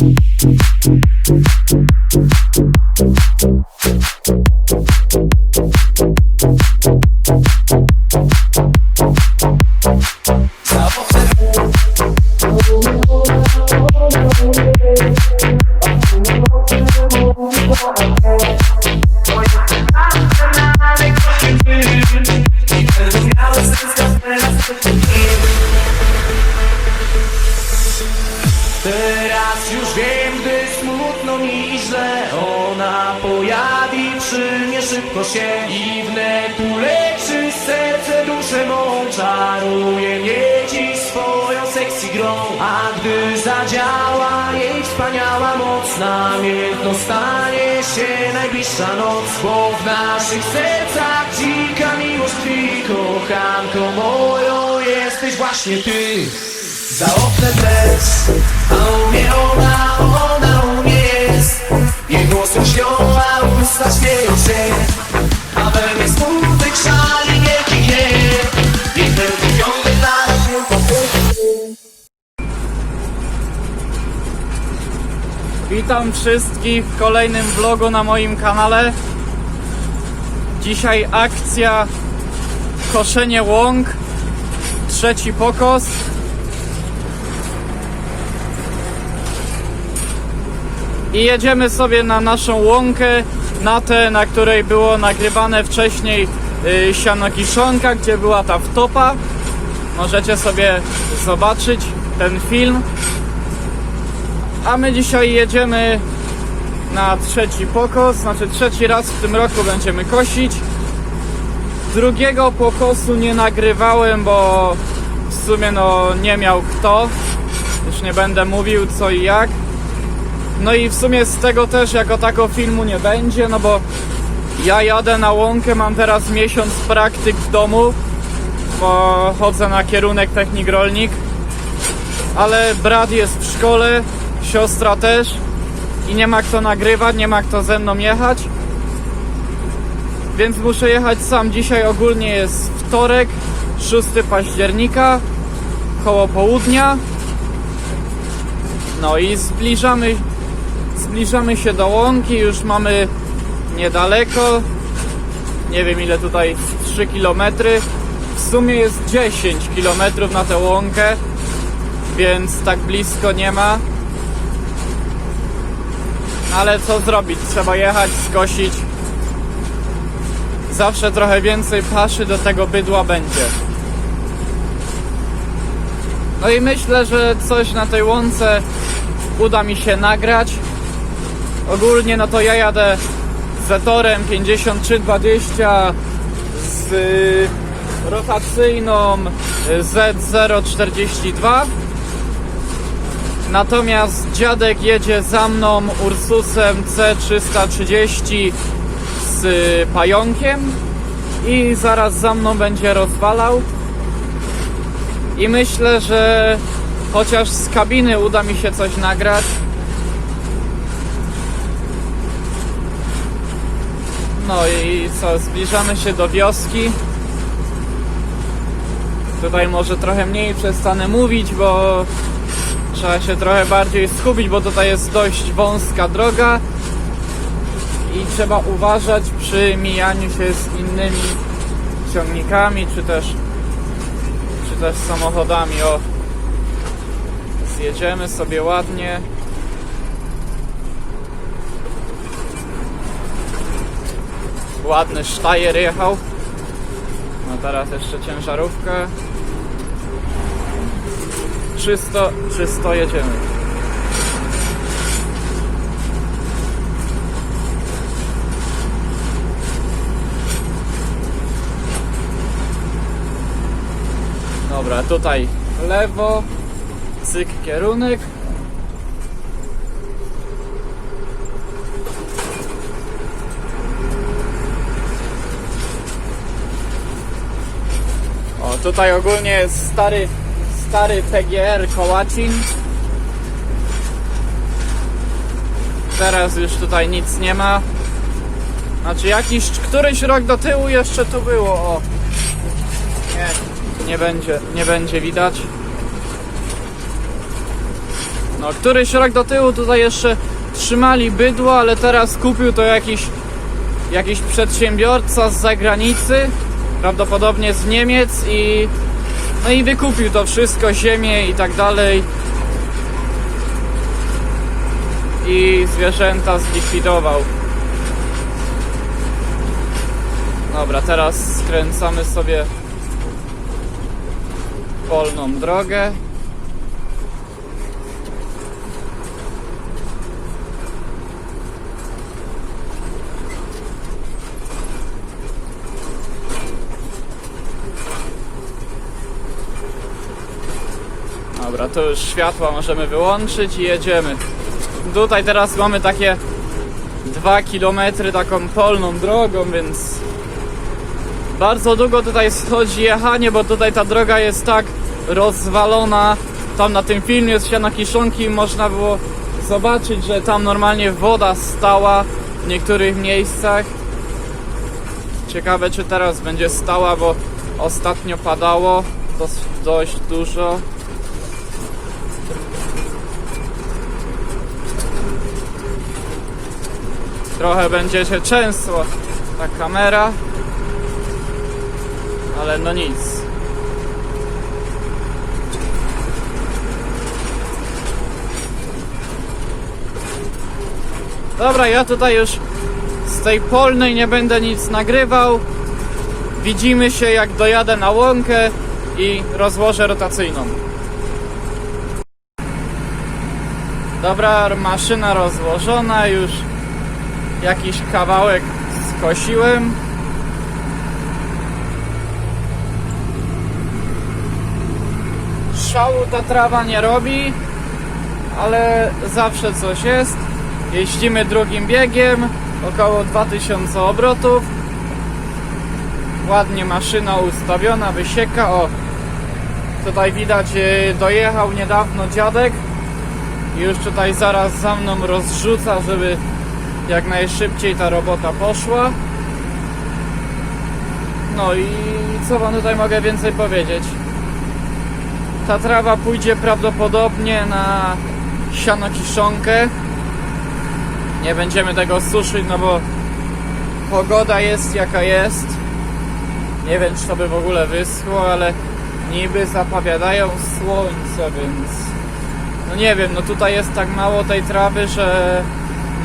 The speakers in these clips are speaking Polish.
Thank you. Stanie się najbliższa noc Bo w naszych sercach dzika miłość tkwi Kochanką moją jesteś właśnie ty. Za oknem deszcz, a u mnie ona, ona u mnie jest. Jej głos lśnią, a usta śmieją się A we mnie smutek Witam wszystkich w kolejnym vlogu na moim kanale. Dzisiaj akcja koszenie łąk, trzeci pokos. I jedziemy sobie na naszą łąkę, na tę, na której było nagrywane wcześniej y, sianokiszonka, gdzie była ta wtopa. Możecie sobie zobaczyć ten film. A my dzisiaj jedziemy na trzeci pokos, znaczy trzeci raz w tym roku będziemy kosić. Drugiego pokosu nie nagrywałem, bo w sumie no nie miał kto. Już nie będę mówił co i jak. No i w sumie z tego też jako tako filmu nie będzie, no bo ja jadę na łąkę, mam teraz miesiąc praktyk w domu, bo chodzę na kierunek technik rolnik ale brat jest w szkole, siostra też i nie ma kto nagrywać, nie ma kto ze mną jechać. Więc muszę jechać sam. Dzisiaj ogólnie jest wtorek, 6 października, koło południa. No i zbliżamy, zbliżamy się do łąki, już mamy niedaleko. Nie wiem ile tutaj 3 km. W sumie jest 10 km na tę łąkę więc tak blisko nie ma. Ale co zrobić? Trzeba jechać, skosić. Zawsze trochę więcej paszy do tego bydła będzie. No i myślę, że coś na tej łące uda mi się nagrać. Ogólnie no to ja jadę Zetorem 5320 z rotacyjną y, Z042 Natomiast dziadek jedzie za mną Ursusem C330 z y, pająkiem i zaraz za mną będzie rozwalał. I myślę, że chociaż z kabiny uda mi się coś nagrać. No i co, zbliżamy się do wioski. Tutaj może trochę mniej przestanę mówić, bo trzeba się trochę bardziej skupić, bo tutaj jest dość wąska droga i trzeba uważać przy mijaniu się z innymi ciągnikami, czy też czy też samochodami. O, zjedziemy sobie ładnie. Ładny sztajer jechał. No teraz jeszcze ciężarówka. Czysto, czysto jedziemy. Dobra, tutaj lewo, cyk kierunek. O, tutaj ogólnie jest stary, stary PGR Kołacin. Teraz już tutaj nic nie ma. Znaczy jakiś, któryś rok do tyłu jeszcze tu było, o. Nie, nie będzie, nie będzie widać. No, któryś rok do tyłu tutaj jeszcze trzymali bydło, ale teraz kupił to jakiś, jakiś przedsiębiorca z zagranicy, prawdopodobnie z Niemiec i no i wykupił to wszystko, ziemię i tak dalej. I zwierzęta zlikwidował. Dobra, teraz skręcamy sobie polną drogę. Dobra, to już światła możemy wyłączyć i jedziemy. Tutaj teraz mamy takie 2 km taką polną drogą, więc bardzo długo tutaj schodzi jechanie, bo tutaj ta droga jest tak rozwalona. Tam na tym filmie z Siana Kiszonki można było zobaczyć, że tam normalnie woda stała w niektórych miejscach. Ciekawe czy teraz będzie stała, bo ostatnio padało dość dużo. Trochę będzie się często ta kamera, ale no nic. Dobra, ja tutaj już z tej polnej nie będę nic nagrywał. Widzimy się jak dojadę na łąkę i rozłożę rotacyjną. Dobra, maszyna rozłożona, już jakiś kawałek skosiłem. Szału ta trawa nie robi, ale zawsze coś jest. Jeździmy drugim biegiem, około 2000 obrotów. Ładnie maszyna ustawiona, wysieka. O, tutaj widać, e, dojechał niedawno dziadek. Już tutaj zaraz za mną rozrzuca, żeby jak najszybciej ta robota poszła. No i co wam tutaj mogę więcej powiedzieć? Ta trawa pójdzie prawdopodobnie na siano kiszonkę. Nie będziemy tego suszyć, no bo pogoda jest jaka jest. Nie wiem, czy to by w ogóle wyschło, ale niby zapowiadają słońce, więc no nie wiem, no tutaj jest tak mało tej trawy, że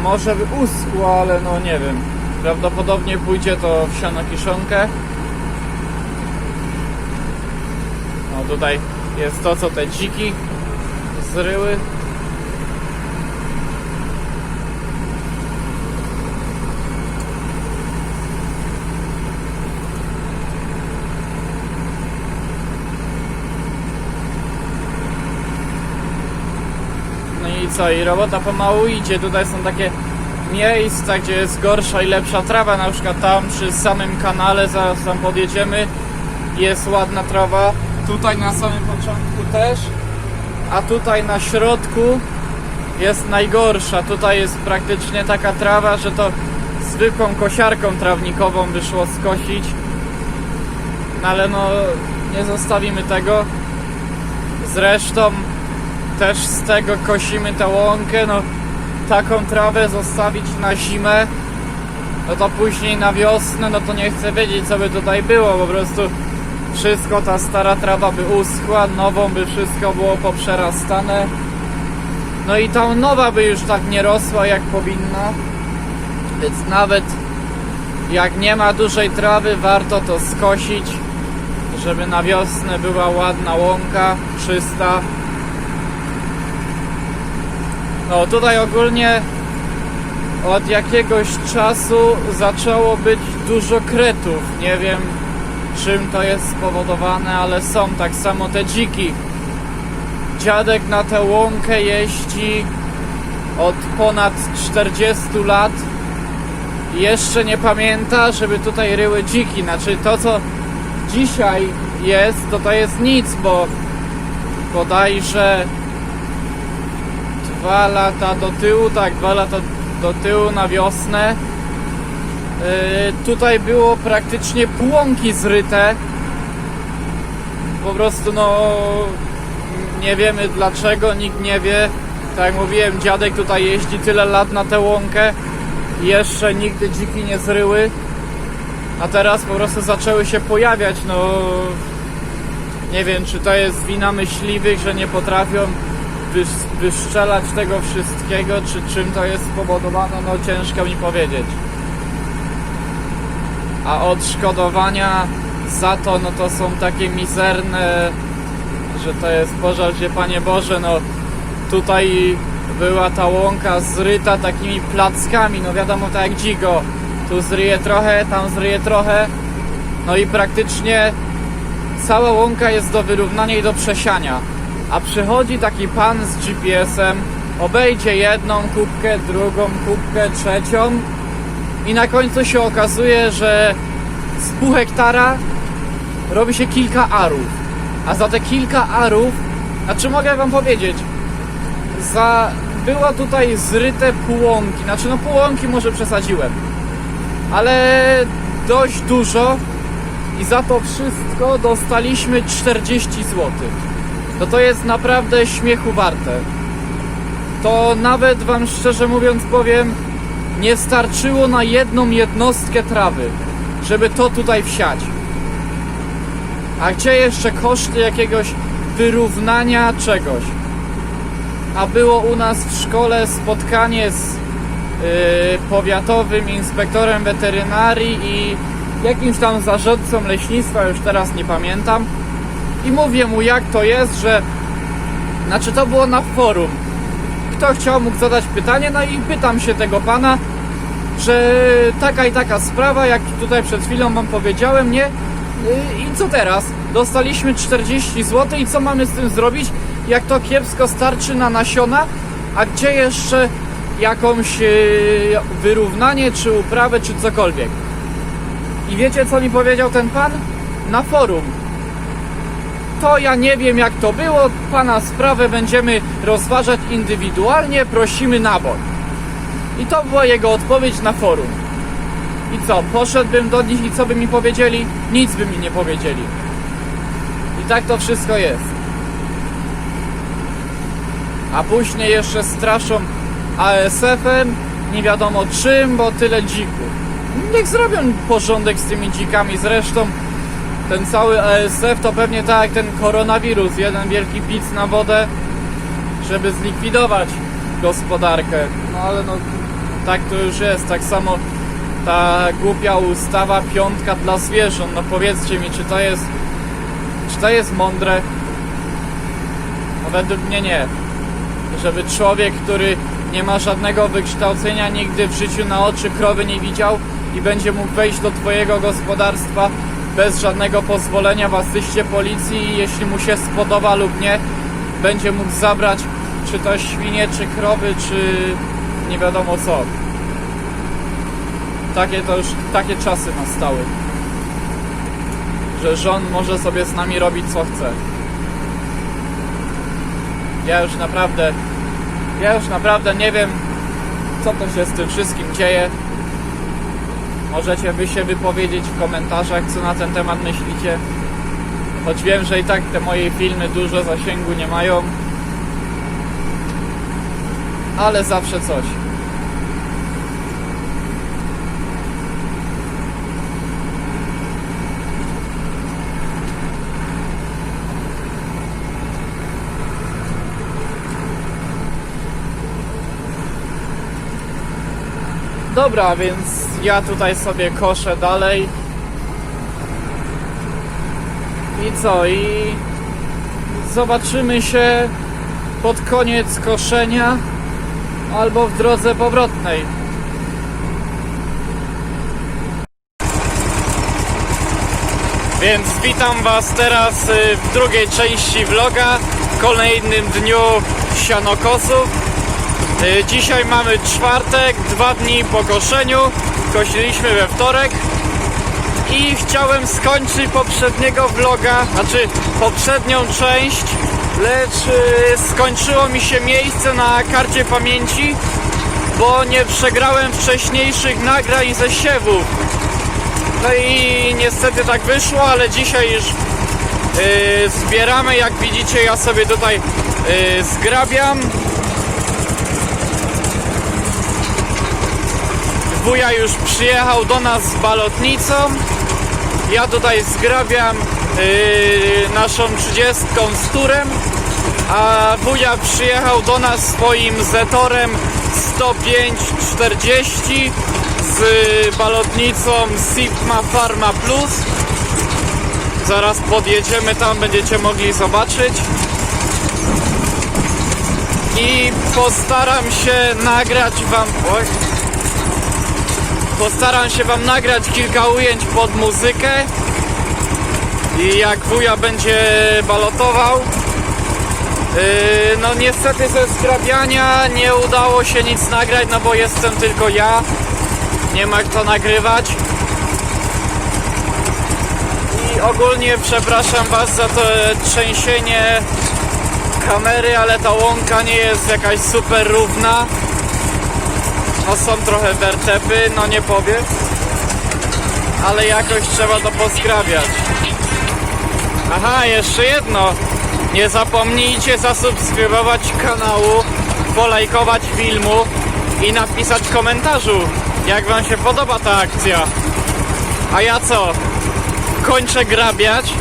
może by uschło, ale no nie wiem. Prawdopodobnie pójdzie to w siano kiszonkę. No tutaj jest to, co te dziki zryły. No i co, i robota pomału idzie. Tutaj są takie miejsca, gdzie jest gorsza i lepsza trawa. Na przykład tam przy samym kanale, zaraz tam podjedziemy, jest ładna trawa. Tutaj na samym początku też. A tutaj na środku jest najgorsza. Tutaj jest praktycznie taka trawa, że to zwykłą kosiarką trawnikową by szło skosić. No ale no, nie zostawimy tego. Zresztą też z tego kosimy tę łąkę, no taką trawę zostawić na zimę, no to później na wiosnę, no to nie chcę wiedzieć co by tutaj było, po prostu wszystko, ta stara trawa by uschła, nową by wszystko było poprzerastane, no i ta nowa by już tak nie rosła jak powinna, więc nawet jak nie ma dużej trawy, warto to skosić, żeby na wiosnę była ładna łąka, czysta, no tutaj ogólnie od jakiegoś czasu zaczęło być dużo kretów. Nie wiem czym to jest spowodowane, ale są tak samo te dziki. Dziadek na tę łąkę jeździ od ponad 40 lat i jeszcze nie pamięta, żeby tutaj ryły dziki. Znaczy to co dzisiaj jest, to to jest nic, bo bodajże dwa lata do tyłu, tak, dwa lata do tyłu na wiosnę. Yy, tutaj było praktycznie płonki zryte. Po prostu no nie wiemy dlaczego, nikt nie wie. Tak jak mówiłem, dziadek tutaj jeździ tyle lat na tę łąkę jeszcze nigdy dziki nie zryły. A teraz po prostu zaczęły się pojawiać, no nie wiem, czy to jest wina myśliwych, że nie potrafią wyszczelać tego wszystkiego, czy czym to jest spowodowane, no ciężko mi powiedzieć. A odszkodowania za to, no to są takie mizerne, że to jest pożar, gdzie Panie Boże, no tutaj była ta łąka zryta takimi plackami, no wiadomo tak jak dzigo. Tu zryje trochę, tam zryje trochę. No i praktycznie cała łąka jest do wyrównania i do przesiania. A przychodzi taki pan z GPS-em, obejdzie jedną kubkę, drugą kubkę, trzecią i na końcu się okazuje, że z pół hektara robi się kilka arów. A za te kilka arów, znaczy mogę wam powiedzieć, za było tutaj zryte półłąki, znaczy no półłąki może przesadziłem, ale dość dużo i za to wszystko dostaliśmy 40 zł. No to jest naprawdę śmiechu warte. To nawet wam szczerze mówiąc powiem, nie starczyło na jedną jednostkę trawy, żeby to tutaj wsiać. A gdzie jeszcze koszty jakiegoś wyrównania czegoś? A było u nas w szkole spotkanie z yy, powiatowym inspektorem weterynarii i jakimś tam zarządcą leśnictwa, już teraz nie pamiętam. I mówię mu jak to jest, że znaczy to było na forum. Kto chciał mógł zadać pytanie, no i pytam się tego pana, że taka i taka sprawa, jak tutaj przed chwilą wam powiedziałem, nie? Yy, I co teraz? Dostaliśmy 40 zł i co mamy z tym zrobić, jak to kiepsko starczy na nasiona, a gdzie jeszcze jakąś yy, wyrównanie, czy uprawę, czy cokolwiek. I wiecie co mi powiedział ten pan? Na forum. To ja nie wiem jak to było, pana sprawę będziemy rozważać indywidualnie, prosimy nabor. I to była jego odpowiedź na forum. I co, poszedłbym do nich i co by mi powiedzieli? Nic by mi nie powiedzieli. I tak to wszystko jest. A później jeszcze straszą ASF-em, nie wiadomo czym, bo tyle dzików. Niech zrobią porządek z tymi dzikami. Zresztą ten cały ASF to pewnie tak jak ten koronawirus, jeden wielki pic na wodę, żeby zlikwidować gospodarkę. No ale no tak to już jest. Tak samo ta głupia ustawa piątka dla zwierząt. No powiedzcie mi, czy to jest czy to jest mądre? No według mnie nie. Żeby człowiek, który nie ma żadnego wykształcenia, nigdy w życiu na oczy krowy nie widział i będzie mógł wejść do twojego gospodarstwa bez żadnego pozwolenia w asyście policji i jeśli mu się spodoba lub nie, będzie mógł zabrać czy to świnie, czy krowy, czy nie wiadomo co. Takie to już, takie czasy nastały. Że rząd może sobie z nami robić co chce. Ja już naprawdę, ja już naprawdę nie wiem, co to się z tym wszystkim dzieje. Możecie wy się wypowiedzieć w komentarzach, co na ten temat myślicie. Choć wiem, że i tak te moje filmy dużo zasięgu nie mają. Ale zawsze coś. Dobra, więc ja tutaj sobie koszę dalej. I co? I zobaczymy się pod koniec koszenia albo w drodze powrotnej. Więc witam Was teraz y, w drugiej części vloga, w kolejnym dniu sianokosów. Y, Dzisiaj mamy czwartek, dwa dni po koszeniu. Kosiliśmy we wtorek. I chciałem skończyć poprzedniego vloga, znaczy poprzednią część, lecz y, skończyło mi się miejsce na karcie pamięci, bo nie przegrałem wcześniejszych nagrań ze siewów. No i niestety tak wyszło, ale dzisiaj już yy, zbieramy. Jak widzicie, ja sobie tutaj yy, zgrabiam wuja już przyjechał do nas z balotnicą. Ja tutaj zgrabiam yy, naszą 30 z turem, a wuja przyjechał do nas swoim Zetorem 10540 z balotnicą Sigma Pharma Plus. Zaraz podjedziemy tam, będziecie mogli zobaczyć. I postaram się nagrać wam. Oj. Postaram się wam nagrać kilka ujęć pod muzykę. I jak wuja będzie balotował. Yy, no niestety ze zgrabiania nie udało się nic nagrać, no bo jestem tylko ja. Nie ma kto nagrywać. I ogólnie przepraszam was za to trzęsienie kamery, ale ta łąka nie jest jakaś super równa. No są trochę wertepy, no nie powiem. Ale jakoś trzeba to poskrabiać. Aha, jeszcze jedno. Nie zapomnijcie zasubskrybować kanału, polajkować filmu i napisać komentarzu, jak wam się podoba ta akcja. A ja co? Kończę grabiać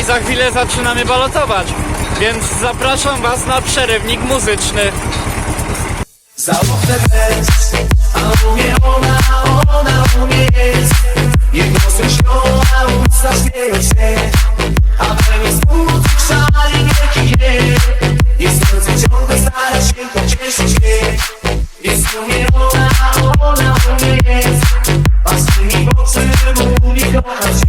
i za chwilę zaczynamy balotować. Więc zapraszam was na przerywnik muzyczny. Za oknem jest, a u mnie ona, ona u mnie jest. Jej głosem śnią, a usta śmieją się A we mnie smutki szali wielki je Jej serce ciągle stara się pocieszyć je Jest u mnie ona, ona u mnie jest. A z tymi oczy mówi kocham cię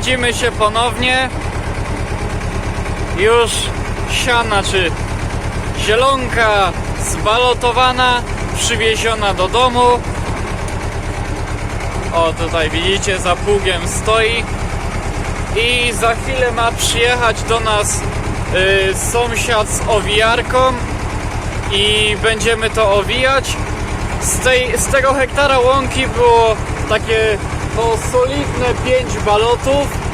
widzimy się ponownie. Już siana czy zielonka zbalotowana, przywieziona do domu. O, tutaj widzicie, za pługiem stoi. I za chwilę ma przyjechać do nas y, sąsiad z owijarką i będziemy to owijać. Z, tej, z tego hektara łąki było takie no, solidne 5 balotów.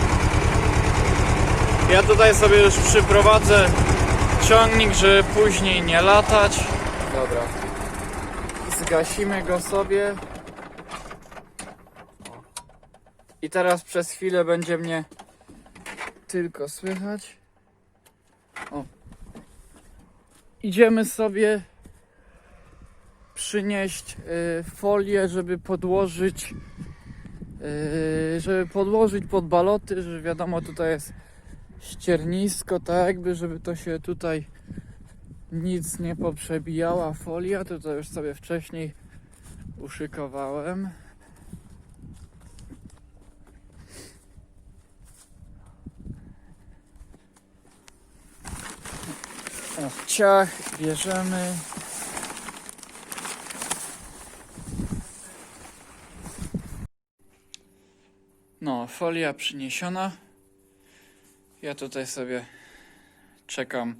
Ja tutaj sobie już przyprowadzę ciągnik, żeby później nie latać. Dobra. Zgasimy go sobie. I teraz przez chwilę będzie mnie tylko słychać. O. Idziemy sobie przynieść y, folię, żeby podłożyć żeby podłożyć pod baloty, że wiadomo tutaj jest ściernisko, tak jakby, żeby to się tutaj nic nie poprzebijała folia, to to już sobie wcześniej uszykowałem. Ciach bierzemy. No, folia przyniesiona. Ja tutaj sobie czekam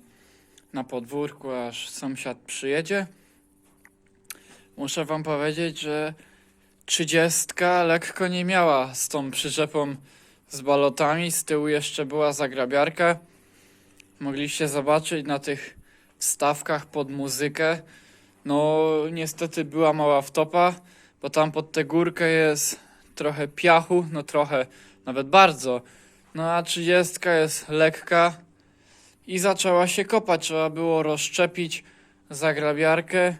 na podwórku, aż sąsiad przyjedzie. Muszę wam powiedzieć, że trzydziestka lekko nie miała z tą przyczepą z balotami. Z tyłu jeszcze była zagrabiarka. Mogliście zobaczyć na tych wstawkach pod muzykę. No, niestety była mała wtopa, bo tam pod tę górkę jest trochę piachu, no trochę, nawet bardzo. No a trzydziestka jest lekka i zaczęła się kopać. Trzeba było rozszczepić zagrabiarkę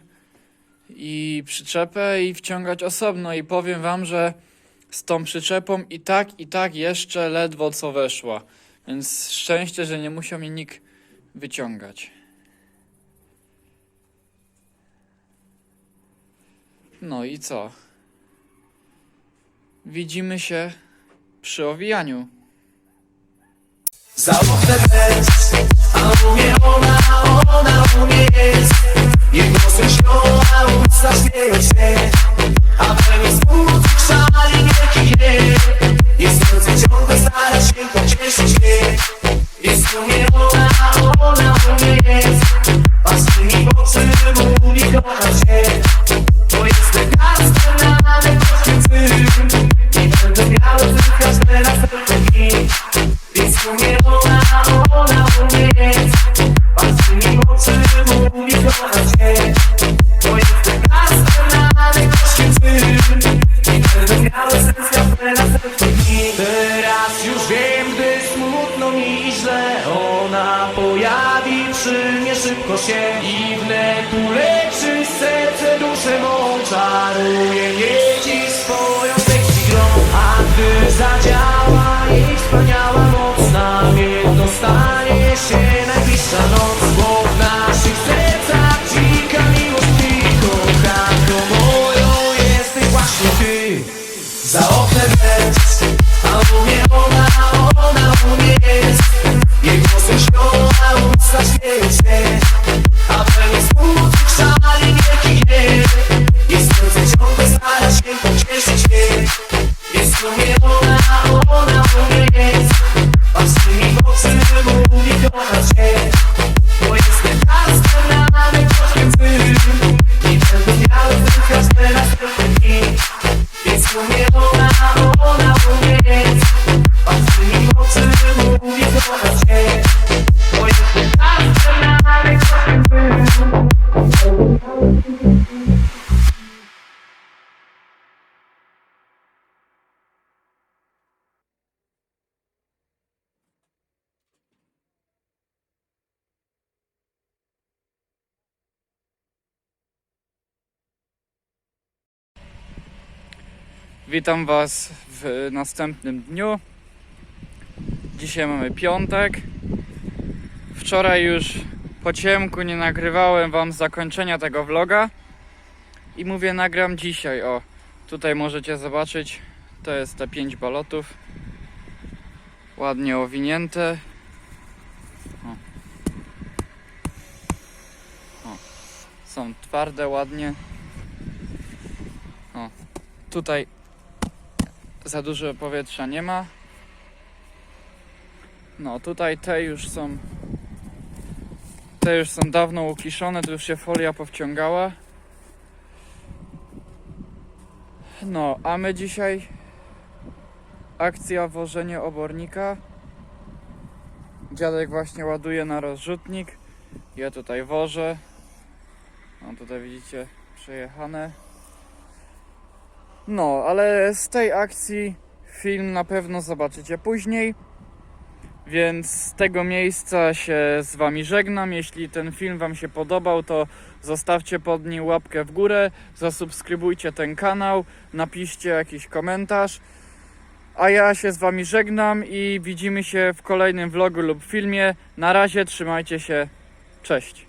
i przyczepę i wciągać osobno. I powiem wam, że z tą przyczepą i tak, i tak jeszcze ledwo co weszła. Więc szczęście, że nie musiał mi nikt wyciągać. No i co? Widzimy się przy owijaniu. Za oknem jest, a umie ona, ona umie jest Jej śmieją się A szali kije Jest serce ciągle stara się pocieszyć Jest umie ona, ona umie jest A swymi oczy mówi kocha cię Za oknem jest, a Witam Was w następnym dniu. Dzisiaj mamy piątek. Wczoraj już po ciemku nie nagrywałem Wam zakończenia tego vloga. I mówię, nagram dzisiaj. O, tutaj możecie zobaczyć. To jest te 5 balotów. Ładnie owinięte. O. O. Są twarde, ładnie. O. Tutaj za dużo powietrza nie ma. No tutaj te już są te już są dawno ukiszone, tu już się folia powciągała. No, a my dzisiaj akcja wożenie obornika. Dziadek właśnie ładuje na rozrzutnik. Ja tutaj wożę. No tutaj widzicie przejechane. No, ale z tej akcji film na pewno zobaczycie później. Więc z tego miejsca się z Wami żegnam. Jeśli ten film Wam się podobał, to zostawcie pod nim łapkę w górę, zasubskrybujcie ten kanał, napiszcie jakiś komentarz. A ja się z Wami żegnam i widzimy się w kolejnym vlogu lub filmie. Na razie trzymajcie się. Cześć.